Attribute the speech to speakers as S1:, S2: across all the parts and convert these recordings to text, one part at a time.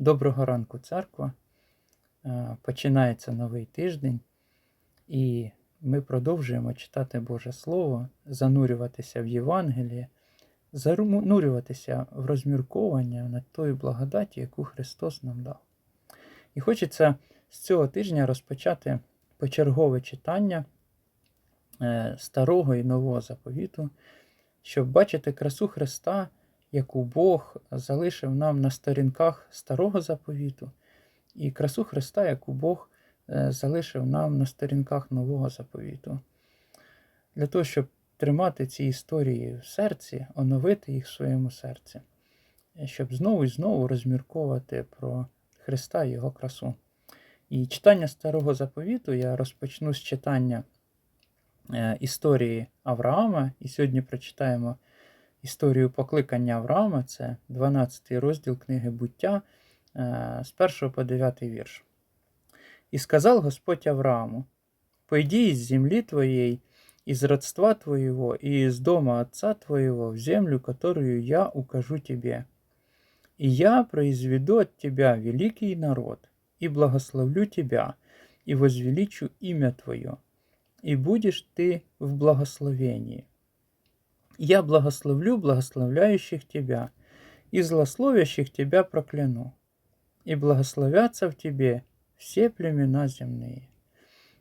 S1: Доброго ранку, церква. Е, Починається новий тиждень, і ми продовжуємо читати Боже Слово, занурюватися в Євангеліє, занурюватися в розмірковання над тою благодаті, яку Христос нам дав. І хочеться з цього тижня розпочати почергове читання е, Старого і Нового заповіту, щоб бачити красу Христа яку Бог залишив нам на сторінках старого заповіту, і красу Христа, яку Бог е, залишив нам на сторінках нового заповіту. Для того, щоб тримати ці історії в серці, оновити їх в своєму серці, е, щоб знову і знову розмірковувати про Христа і Його красу. І читання старого заповіту я розпочну з читання е, історії Авраама, і сьогодні прочитаємо історію покликання Авраама, це 12 розділ книги буття е, з 1 по 9 вірш. І сказав Господь Аврааму: Пойди из земли твоей, из родства твоего и из дома отца твоего в землю, которую я укажу тебе. И я произведу от тебя великий народ, и благословлю тебя, и возвеличу имя твое, и будешь ты в благословении. Я благословлю благословляющих тебя, и злословящих тебя прокляну. И благословятся в тебе все племена земные.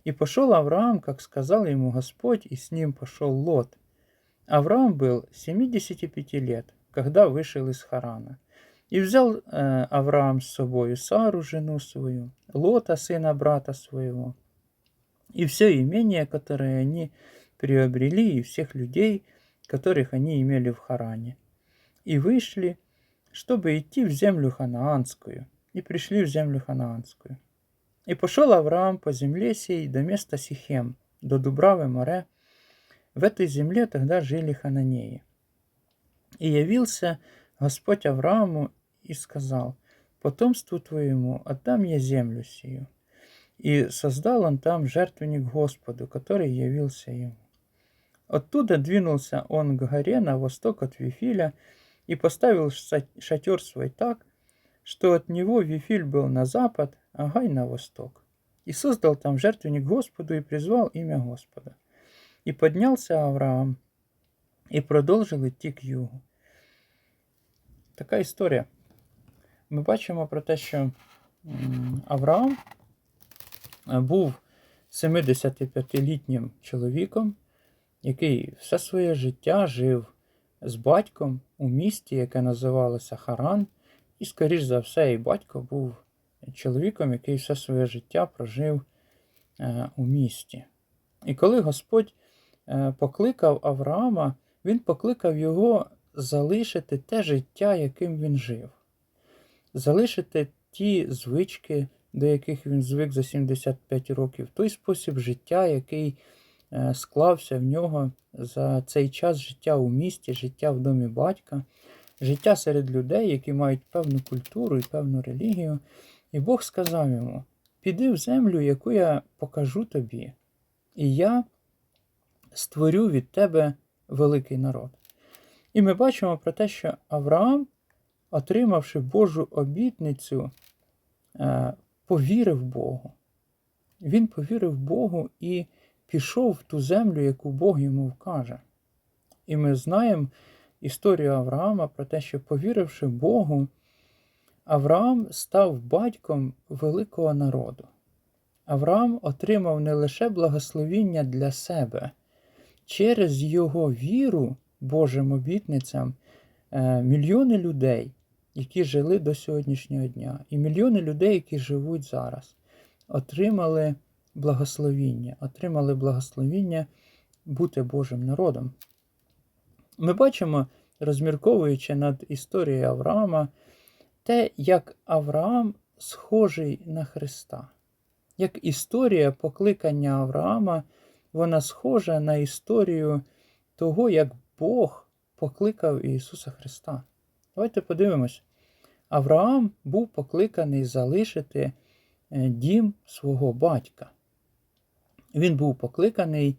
S1: И пошел Авраам, как сказал ему Господь, и с ним пошел Лот. Авраам был 75 лет, когда вышел из Харана. И взял э, Авраам с собою Сару, жену свою, Лота, сына брата своего, и все имение, которое они приобрели, и всех людей, которых они имели в Харане, и вышли, чтобы идти в землю ханаанскую, и пришли в землю ханаанскую. И пошел Авраам по земле сей до места Сихем, до Дубравы море. В этой земле тогда жили хананеи. И явился Господь Аврааму и сказал, «Потомству твоему отдам я землю сию». И создал он там жертвенник Господу, который явился ему. Оттуда двинулся он к горе на восток от Вифиля и поставил шатер свой так, что от него Вифиль был на запад, а Гай на восток. И создал там жертвенник Господу и призвал имя Господа. И поднялся Авраам і продовжив йти к югу. Така історія. Ми бачимо про те, що Авраам був 75-літнім чоловіком який все своє життя жив з батьком у місті, яке називалося Харан, і, скоріш за все, і батько був чоловіком, який все своє життя прожив е, у місті. І коли Господь е, покликав Авраама, він покликав його залишити те життя, яким він жив, залишити ті звички, до яких він звик за 75 років, той спосіб життя, який склався в нього за цей час життя у місті, життя в домі батька, життя серед людей, які мають певну культуру і певну релігію. І Бог сказав йому: піди в землю, яку я покажу тобі, і я створю від тебе великий народ. І ми бачимо про те, що Авраам, отримавши Божу обітницю, е, повірив Богу. Він повірив Богу і пішов в ту землю, яку Бог йому вкаже. І ми знаємо історію Авраама про те, що, повіривши Богу, Авраам став батьком великого народу. Авраам отримав не лише благословіння для себе, через його віру Божим обітницям е, мільйони людей, які жили до сьогоднішнього дня, і мільйони людей, які живуть зараз, отримали благословіння, отримали благословіння бути Божим народом. Ми бачимо, розмірковуючи над історією Авраама, те, як Авраам схожий на Христа. Як історія покликання Авраама, вона схожа на історію того, як Бог покликав Ісуса Христа. Давайте подивимось. Авраам був покликаний залишити е, дім свого батька. Він був покликаний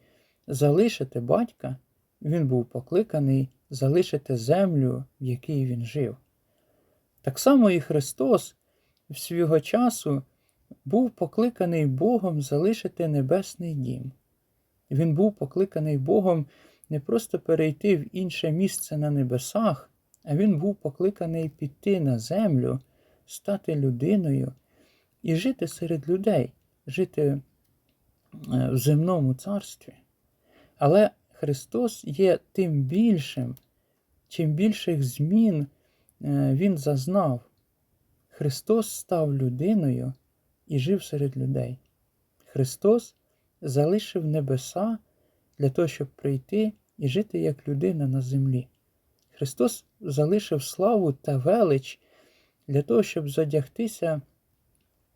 S1: залишити батька, він був покликаний залишити землю, в якій він жив. Так само і Христос в свого часу був покликаний Богом залишити небесний дім. Він був покликаний Богом не просто перейти в інше місце на небесах, а він був покликаний піти на землю, стати людиною і жити серед людей, жити в земному царстві. Але Христос є тим більшим, чим більших змін е, Він зазнав. Христос став людиною і жив серед людей. Христос залишив небеса для того, щоб прийти і жити як людина на землі. Христос залишив славу та велич для того, щоб задягтися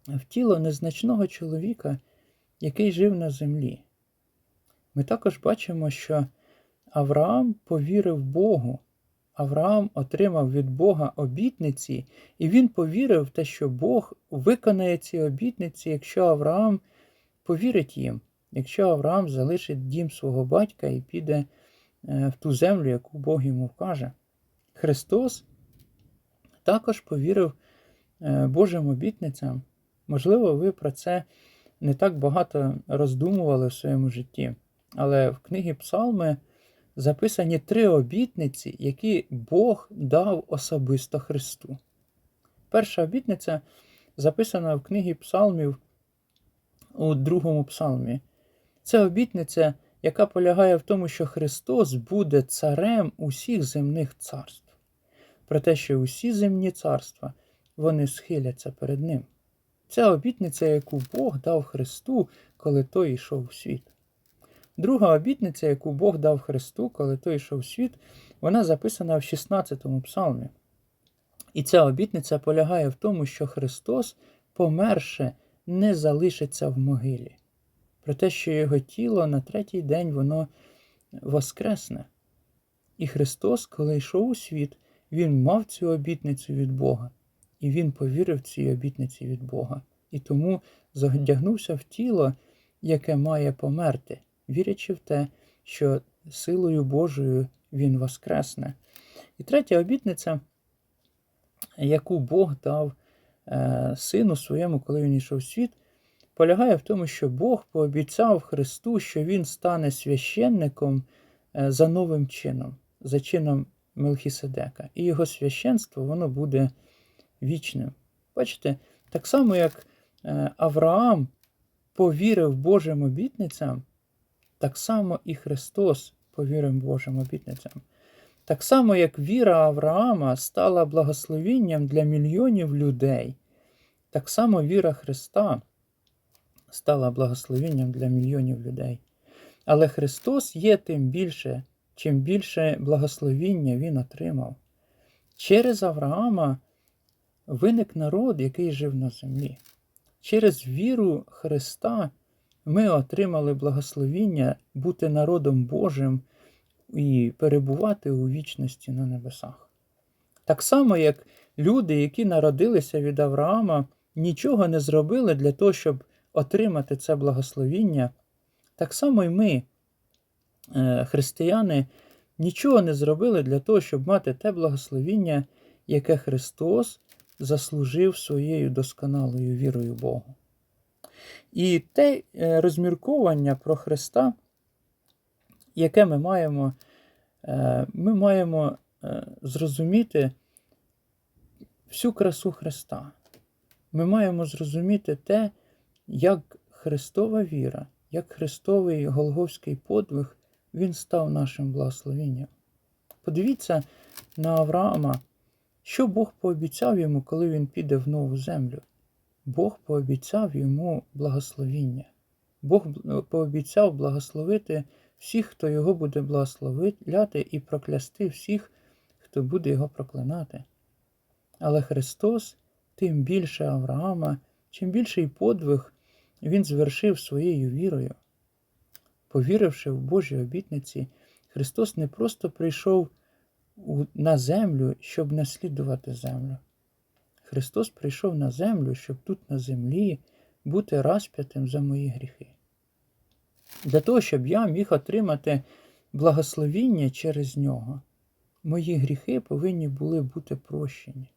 S1: в тіло незначного чоловіка, який жив на землі. Ми також бачимо, що Авраам повірив Богу. Авраам отримав від Бога обітниці, і він повірив в те, що Бог виконає ці обітниці, якщо Авраам повірить їм, якщо Авраам залишить дім свого батька і піде е, в ту землю, яку Бог йому вкаже. Христос також повірив е, Божим обітницям. Можливо, ви про це не так багато роздумували в своєму житті, але в книгі Псалми записані три обітниці, які Бог дав особисто Христу. Перша обітниця записана в книгі Псалмів у другому псалмі. Це обітниця, яка полягає в тому, що Христос буде царем усіх земних царств, про те, що усі земні царства вони схиляться перед Ним. Це обітниця, яку Бог дав Христу, коли той йшов у світ. Друга обітниця, яку Бог дав Христу, коли той йшов у світ, вона записана в 16-му псалмі. І ця обітниця полягає в тому, що Христос, померше, не залишиться в могилі. Про те, що його тіло на третій день воно воскресне. І Христос, коли йшов у світ, Він мав цю обітницю від Бога, і Він повірив цій обітниці від Бога. І тому задягнувся в тіло, яке має померти вірячи в те, що силою Божою Він воскресне. І третя обітниця, яку Бог дав е, сину своєму, коли він йшов в світ, полягає в тому, що Бог пообіцяв Христу, що Він стане священником е, за новим чином, за чином Мелхіседека. І його священство воно буде вічним. Бачите, так само, як е, Авраам повірив Божим обітницям, так само і Христос повірив Божим обітницям. Так само, як віра Авраама стала благословінням для мільйонів людей, так само віра Христа стала благословенням для мільйонів людей. Але Христос є тим більше, чим більше благословіння Він отримав. Через Авраама виник народ, який жив на землі. Через віру Христа ми отримали благословіння бути народом Божим і перебувати у вічності на небесах. Так само, як люди, які народилися від Авраама, нічого не зробили для того, щоб отримати це благословіння, так само і ми, е, християни, нічого не зробили для того, щоб мати те благословіння, яке Христос заслужив своєю досконалою вірою Богу. І те е, розмірковання про Христа, яке ми маємо, е, ми маємо е, зрозуміти всю красу Христа. Ми маємо зрозуміти те, як Христова віра, як Христовий Голговський подвиг, Він став нашим благословенням. Подивіться на Авраама, що Бог пообіцяв йому, коли він піде в нову землю. Бог пообіцяв йому благословіння. Бог пообіцяв благословити всіх, хто його буде благословляти, і проклясти всіх, хто буде його проклинати. Але Христос, тим більше Авраама, чим більший подвиг Він звершив своєю вірою. Повіривши в Божі обітниці, Христос не просто прийшов на землю, щоб наслідувати землю. Христос прийшов на землю, щоб тут на землі бути розп'ятим за мої гріхи. Для того, щоб я міг отримати благословіння через нього, мої гріхи повинні були бути прощені.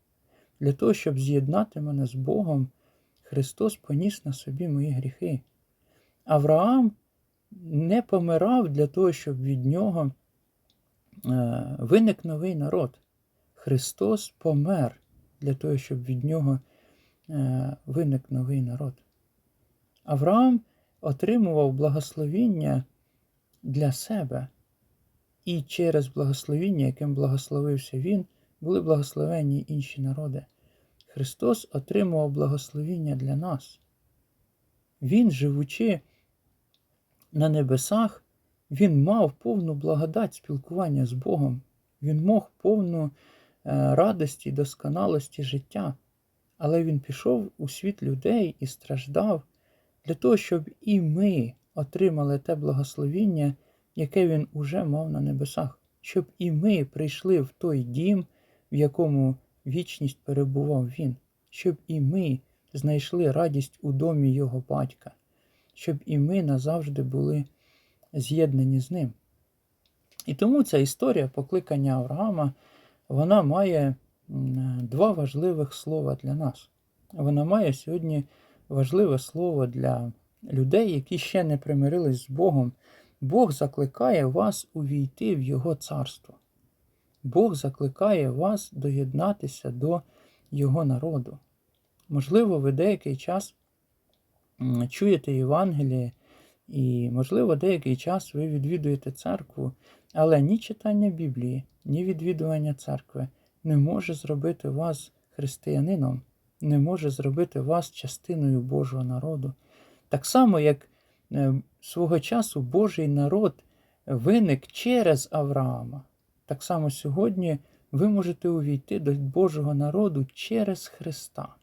S1: Для того, щоб з'єднати мене з Богом, Христос поніс на собі мої гріхи. Авраам не помирав для того, щоб від нього виник новий народ. Христос помер для того, щоб від нього е, виник новий народ. Авраам отримував благословіння для себе, і через благословіння, яким благословився він, були благословені інші народи. Христос отримував благословіння для нас. Він, живучи на небесах, він мав повну благодать спілкування з Богом. Він мог повну е, радості досконалості життя. Але він пішов у світ людей і страждав для того, щоб і ми отримали те благословіння, яке він уже мав на небесах, щоб і ми прийшли в той дім, в якому вічність перебував він, щоб і ми знайшли радість у домі його батька, щоб і ми назавжди були з'єднані з ним. І тому ця історія покликання Авраама, вона має два важливих слова для нас. Вона має сьогодні важливе слово для людей, які ще не примирились з Богом. Бог закликає вас увійти в Його царство. Бог закликає вас доєднатися до Його народу. Можливо, ви деякий час чуєте Євангеліє, і, можливо, деякий час ви відвідуєте церкву, але ні читання Біблії, ні відвідування церкви не може зробити вас християнином, не може зробити вас частиною Божого народу. Так само, як е, свого часу Божий народ виник через Авраама, так само сьогодні ви можете увійти до Божого народу через Христа.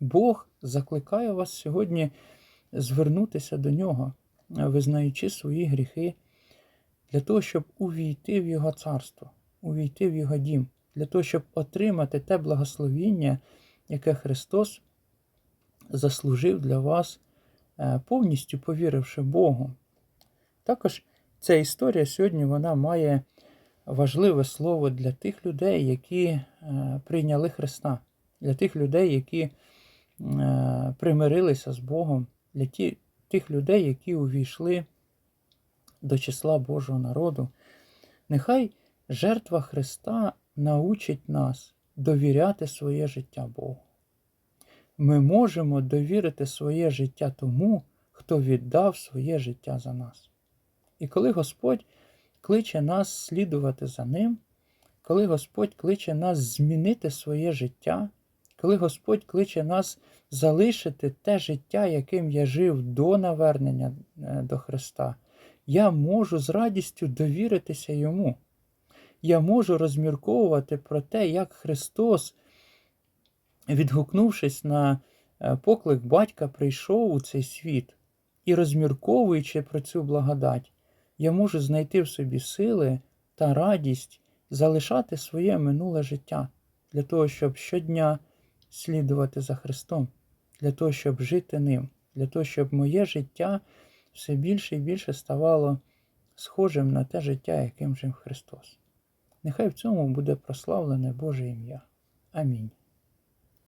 S1: Бог закликає вас сьогодні звернутися до Нього, визнаючи свої гріхи, для того, щоб увійти в Його царство, увійти в Його дім, для того, щоб отримати те благословіння, яке Христос заслужив для вас, е, повністю повіривши Богу. Також ця історія сьогодні вона має важливе слово для тих людей, які е, прийняли Христа, для тих людей, які е, примирилися з Богом, для ті, тих людей, які увійшли до числа Божого народу. Нехай жертва Христа научить нас довіряти своє життя Богу. Ми можемо довірити своє життя тому, хто віддав своє життя за нас. І коли Господь кличе нас слідувати за Ним, коли Господь кличе нас змінити своє життя, коли Господь кличе нас залишити те життя, яким я жив до навернення е, до Христа, я можу з радістю довіритися Йому. Я можу розмірковувати про те, як Христос, відгукнувшись на е, поклик батька, прийшов у цей світ і розмірковуючи про цю благодать, я можу знайти в собі сили та радість залишати своє минуле життя для того, щоб щодня слідувати за Христом, для того, щоб жити ним, для того, щоб моє життя все більше і більше ставало схожим на те життя, яким жив Христос. Нехай в цьому буде прославлене Боже ім'я. Амінь.